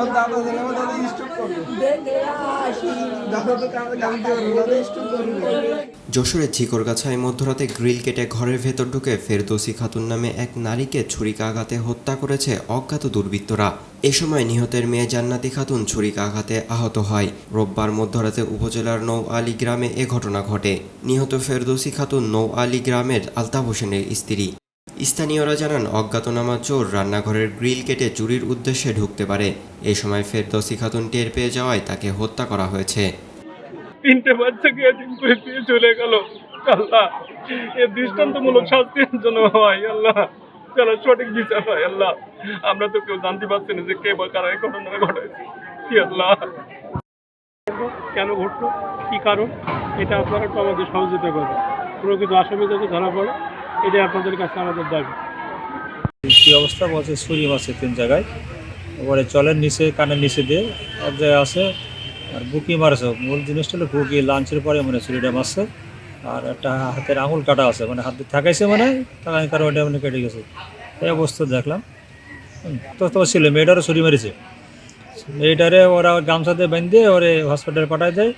আমার দাদা ছিল আমার দাদা করবে। যশোরের ঝিকরগাছায় মধ্যরাতে গ্রিল কেটে ঘরের ভেতর ঢুকে ফেরদৌসি খাতুন নামে এক নারীকে ছুরিকাঘাতে হত্যা করেছে অজ্ঞাত দুর্বৃত্তরা। এ সময় নিহতের মেয়ে জান্নাতি খাতুন ছুরিকাঘাতে আহত হয়। রোববার মধ্যরাতে উপজেলার নৌ আলী গ্রামে এ ঘটনা ঘটে। নিহত ফেরদৌসি খাতুন নৌ আলী গ্রামের আলতাফ হোসেনের স্ত্রী। স্থানীয়রা জানান, অজ্ঞাতনামা চোর রান্নাঘরের গ্রিল কেটে চুরির উদ্দেশ্যে ঢুকতে পারে। এ সময় ফেরদৌসি খাতুন টের পেয়ে যাওয়ায় তাকে হত্যা করা হয়েছে। তিনটে বাচ্চাকে এদিন করে দিয়ে চলে গেল। আল্লাহ, এ দৃষ্টান্তমূলক শাস্তির জন্য হয় আল্লাহ। যেন সঠিক বিচার হয়, আল্লাহ। আমরা তো কেউ জানতে পারছি না যে কে বা কারা এই ঘটনাটা ঘটাইছে। কি আল্লাহ। কেন ঘটলো? কি কারণ? এটা আপনারা একটু আমাদের সহযোগিতা করবেন। প্রকৃত আসামি যাতে ধরা পড়ে এটা আপনাদের কাছে আমাদের দাবি। কি অবস্থা? বলছে ছুরি মারছে তিন জায়গায়। তারপরে চলের নিচে, কানের নিচে দিয়ে এক জায়গায় আছে, আর বুকি মারছে। মূল জিনিসটা হলো বুকি, লাঞ্চের পরে মানে ছুরিটা মারছে। আর একটা হাতের আঙুল কাটা আছে মানে হাতে থাকাইছে মানে থাকাই কারণ ওটা মানে কেটে গেছে। এই অবস্থা দেখলাম। তো তো ছিল, মেয়েটারও ছুরি মেরেছে। মেয়েটারে ওরা গামছাতে বেঁধে ওরে হসপিটালে পাঠায় দেয়।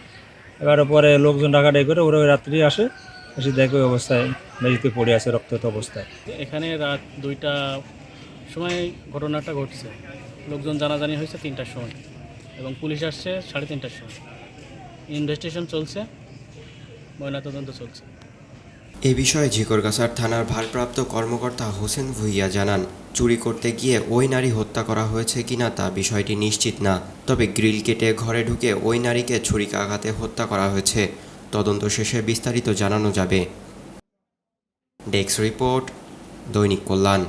এবার পরে লোকজন ডাকাডাকি করে ওরা রাত্রি আসে। এসে দেখে ওই অবস্থায় মেঝেতে পড়ে আছে রক্তাক্ত অবস্থায়। এখানে রাত দুইটা সময় ঘটনাটা ঘটছে। লোকজন জানাজানি হয়েছে তিনটার সময় এবং পুলিশ আসছে সাড়ে তিনটার সময়। ইনভেস্টিগেশন চলছে ময়নাতদন্ত চলছে। এ বিষয়ে ঝিকরগাছার থানার ভারপ্রাপ্ত কর্মকর্তা হোসেন ভুইয়া জানান চুরি করতে গিয়ে ওই নারী হত্যা করা হয়েছে কিনা তা বিষয়টি নিশ্চিত না। তবে গ্রিল কেটে ঘরে ঢুকে ওই নারীকে ছুরিকাঘাতে হত্যা করা হয়েছে। তদন্ত শেষে বিস্তারিত জানানো যাবে। ডেস্ক রিপোর্ট দৈনিক কল্যাণ।